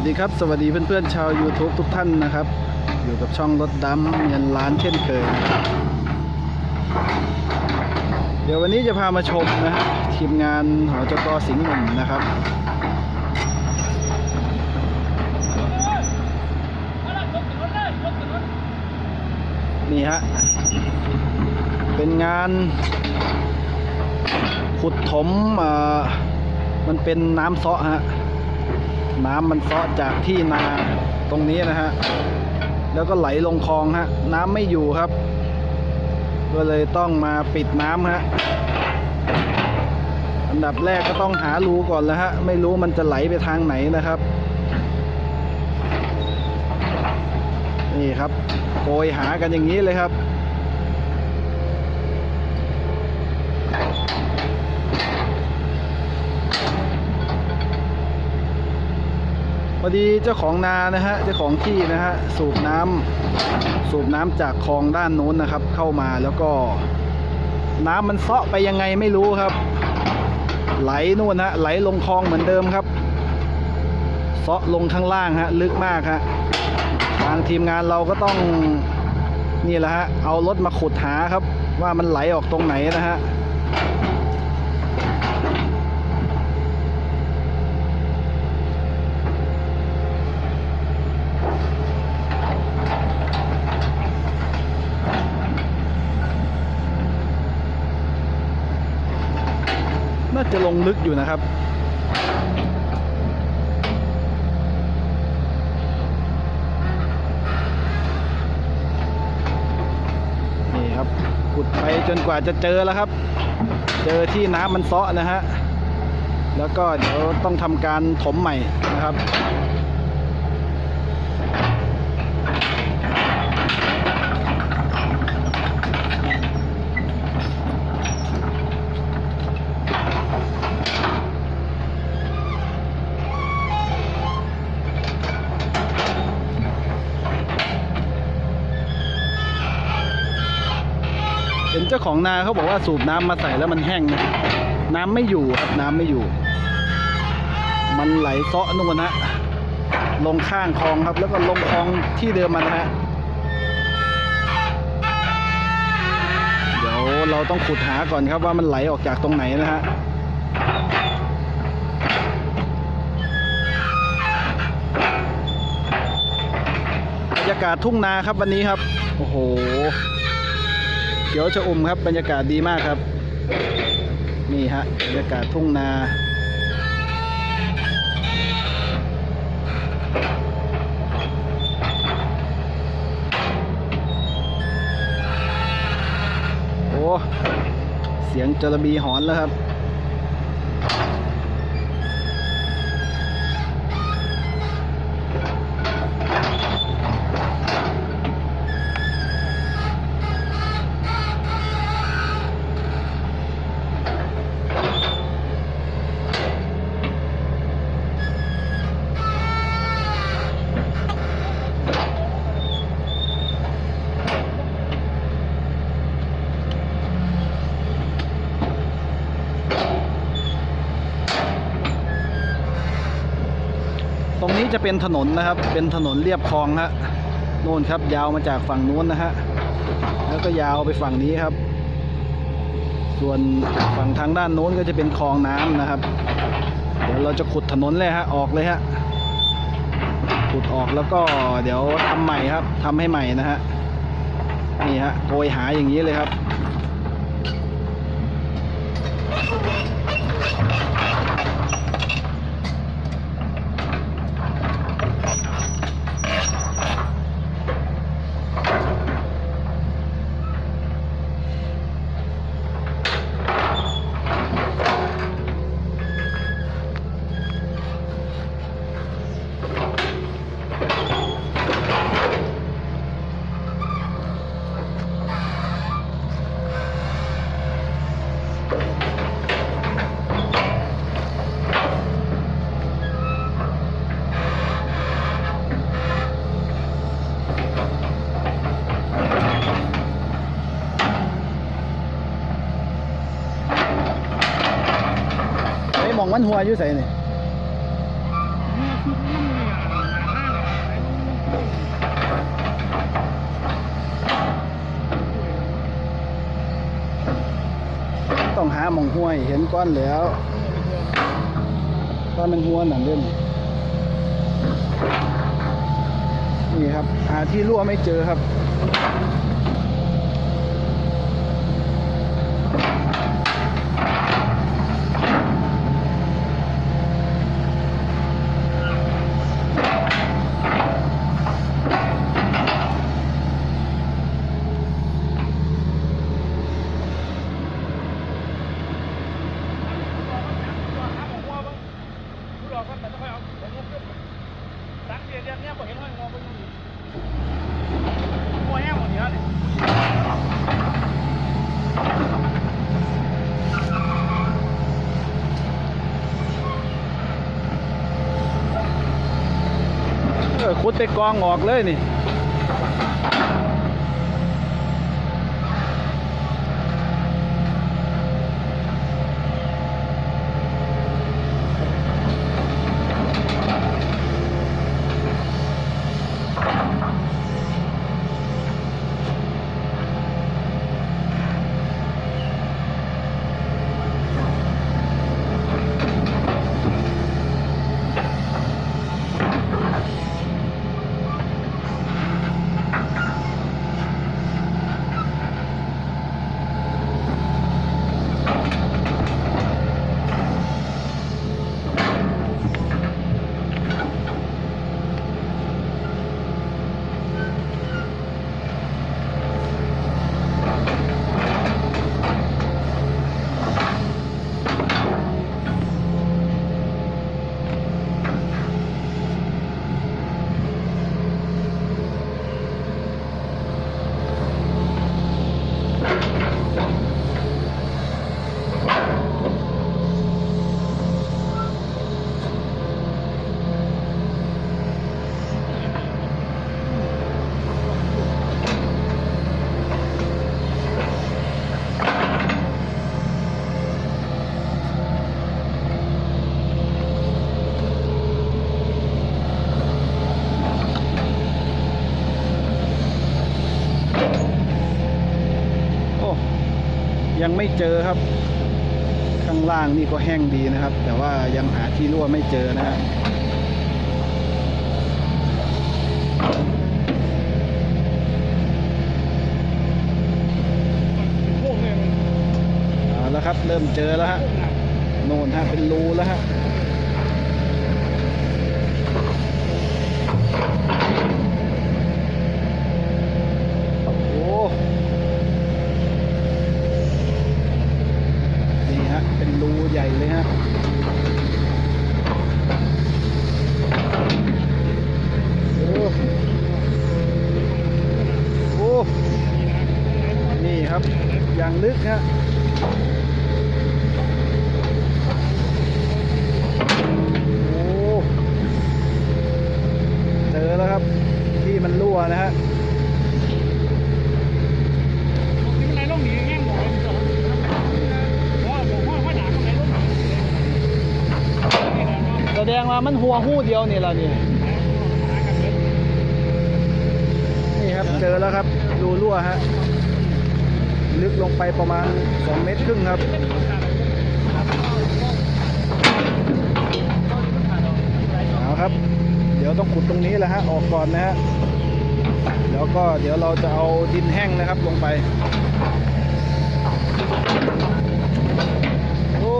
วัสดีครับ สวัสดีเพื่อนๆชาว YouTube ทุกท่านนะครับ อยู่กับช่องรถดำเงินล้านเช่นเคยนะครับเดี๋ยววันนี้จะพามาชมนะฮะทีมงานหอจกสิงห์หนุ่มนะครับ นี่ฮะเป็นงาน ขุดถมอ่อมันเป็นน้ำเซาะฮะ น้ำมันเซาะจากที่นาตรงนี้นะฮะ แล้วก็ไหลลงคลองฮะ น้ำไม่อยู่ครับ ก็เลยต้องมาปิดน้ำฮะ อันดับแรกก็ต้องหารูก่อนแล้วฮะ ไม่รู้มันจะไหลไปทางไหนนะครับ นี่ครับ โกยหากันอย่างนี้เลยครับ พอดีเจ้าของนานะฮะเจ้าของที่นะฮะสูบน้ำสูบน้ำจากคลองด้านโน้นนะครับ เข้ามาแล้วก็ น้ำมันเซาะไปยังไงไม่รู้ครับ ไหลนู่นฮะไหลลงคลองเหมือนเดิมครับเซาะลงข้างล่างฮะลึกมากฮะทางทีมงานเราก็ต้องนี่แหละฮะเอารถมาขุดหาครับ ว่ามันไหลออกตรงไหนนะฮะ น่าจะลงลึกอยู่นะครับ นี่ครับ ขุดไปจนกว่าจะเจอแล้วครับ เจอที่น้ำมันเซาะนะฮะ แล้วก็เดี๋ยวต้องทำการถมใหม่นะครับ ของนาเขาบอกว่าสูบน้ำมาใส่แล้วมันแห้งนะน้ำไม่อยู่ครับน้ำไม่อยู่ มันไหลเซาะนู่นนะลงข้างคลองครับ แล้วก็ลงคลองที่เดิมมันนะฮะเดี๋ยวเราต้องขุดหาก่อนครับว่ามันไหลออกจากตรงไหนนะฮะบรรยากาศทุ่งนาครับวันนี้ครับ โอ้โห เขียวชะอุ่มครับบรรยากาศดีมากครับ นี่ฮะบรรยากาศทุ่งนาโอ้เสียงจระบีหอนแล้วครับ ตรงนี้ จะเป็นถนนนะครับ เป็นถนนเรียบคลองฮะโน่นครับ ยาวมาจากฝั่งนู้นนะฮะแล้วก็ยาวไปฝั่งนี้ครับ ส่วนฝั่งทางด้านโน้นก็จะเป็นคลองน้ำนะครับ เดี๋ยวเราจะขุดถนนเลยฮะออกเลยฮะขุดออกแล้วก็เดี๋ยวทำใหม่ครับทำให้ใหม่นะฮะนี่ฮะโกยหาอย่างนี้เลยครับ มันหัวอยู่ใส่นี่เนี่ยต้องหาหมองห้วยเห็นก้อนแล้วก้อนมันห้วหนังเด่นนี่ครับ หาที่รั่วไม่เจอครับ ขุดไปกองออกเลยนี่ ยังไม่เจอครับ ข้างล่างนี่ก็แห้งดีนะครับ แต่ว่ายังหาที่รั่วไม่เจอนะครับแล้วครับ เริ่มเจอแล้วฮะโน่นฮะเป็นรูแล้วฮะโอ้ นี่ฮะ เป็นรูใหญ่เลยฮะ โอ้โอ้นี่ครับ อย่างลึกฮะ โอ้ เจอแล้วครับ ที่มันรั่วนะฮะ แสดงว่า มันหัวหู้เดียวนี่แหละนี่นี่ครับเจอแล้วครับรูรั่วฮะลึกลงไปประมาณ 2 เมตรครึ่งครับเอาครับ เดี๋ยวต้องขุดตรงนี้แหละฮะออกก่อนนะฮะแล้วก็เดี๋ยวเราจะเอาดินแห้งนะครับลงไปโอ้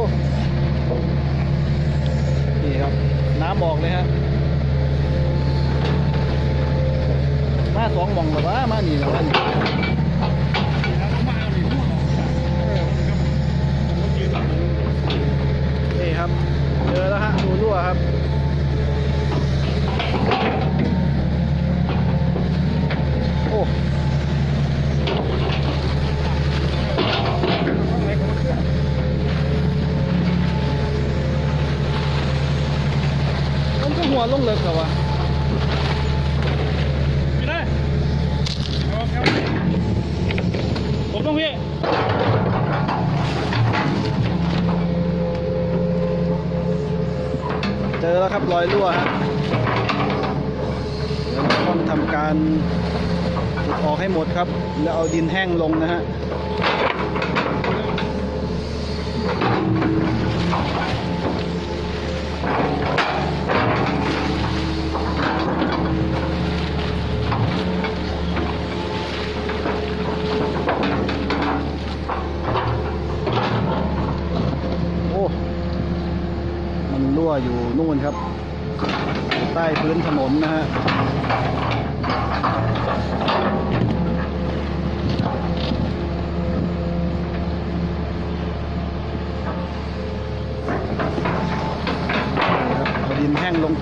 นี่ครับามออกเลยฮะมาสองหมองหรอว่ามานี่หรอวะนี่นี่ครับเจอแล้วฮะดูรั่วครับ หัวลงเลิกเหรอวะผมต้องพี่เจอแล้วครับรอยรั่วฮะเดี๋ยวเราต้องทำการขุดออกให้หมดครับ แล้วเอาดินแห้งลงนะฮะ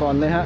อนเลยฮะ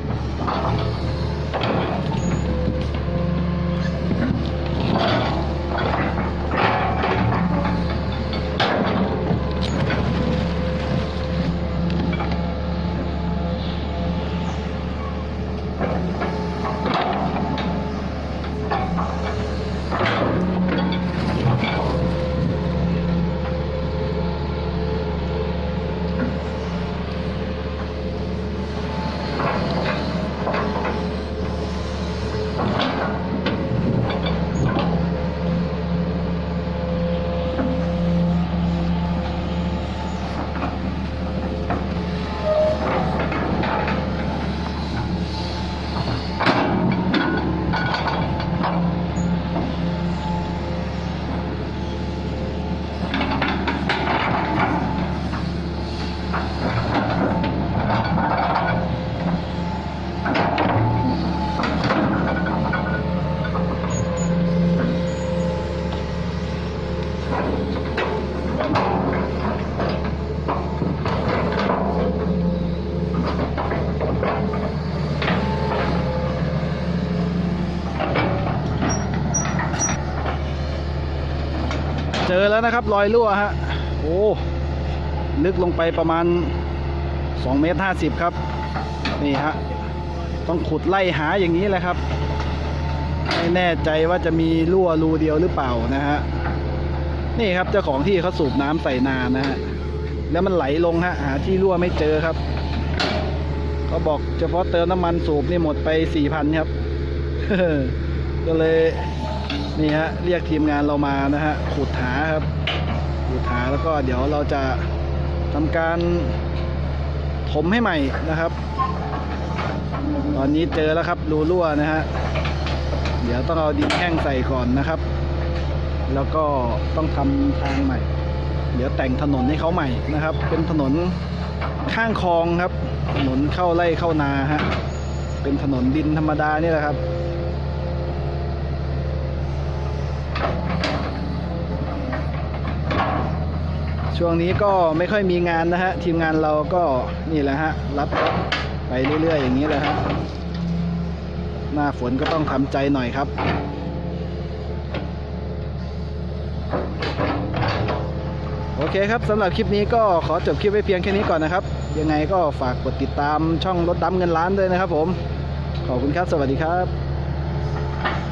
เจอแล้วนะครับรอยรั่วฮะ โอ้ ลึกลงไปประมาณ2เมตร50 ครับ นี่ฮะ ต้องขุดไล่หาอย่างนี้แหละครับ ไม่แน่ใจว่าจะมีรั่วรูเดียวหรือเปล่านะฮะ นี่ครับเจ้าของที่เขาสูบน้ำใส่นานะฮะแล้วมันไหลลงฮะหาที่รั่วไม่เจอครับเขาบอกเฉพาะเติมน้ำมันสูบนี่หมดไปสี่พันครับก็เลยนี่ฮะเรียกทีมงานเรามานะฮะขุดหาครับขุดหาแล้วก็เดี๋ยวเราจะทำการถมให้ใหม่นะครับ ตอนนี้เจอแล้วครับรูรั่วนะฮะเดี๋ยวต้องเอาดินแห้งใส่ก่อนนะครับ แล้วก็ต้องทำทางใหม่ เดี๋ยวแต่งถนนให้เขาใหม่นะครับ เป็นถนนข้างคลองครับ ถนนเข้าไร่เข้านาฮะเป็นถนนดินธรรมดานี่แหละครับช่วงนี้ก็ไม่ค่อยมีงานนะฮะ ทีมงานเราก็นี่แหละฮะ รับไปเรื่อยๆอย่างนี้แหละฮะ หน้าฝนก็ต้องทำใจหน่อยครับ โอเคครับสำหรับคลิปนี้ก็ขอจบคลิปไว้เพียงแค่นี้ก่อนนะครับ ยังไงก็ฝากกดติดตามช่องรถดำเงินล้านด้วยนะครับผม ขอบคุณครับ สวัสดีครับ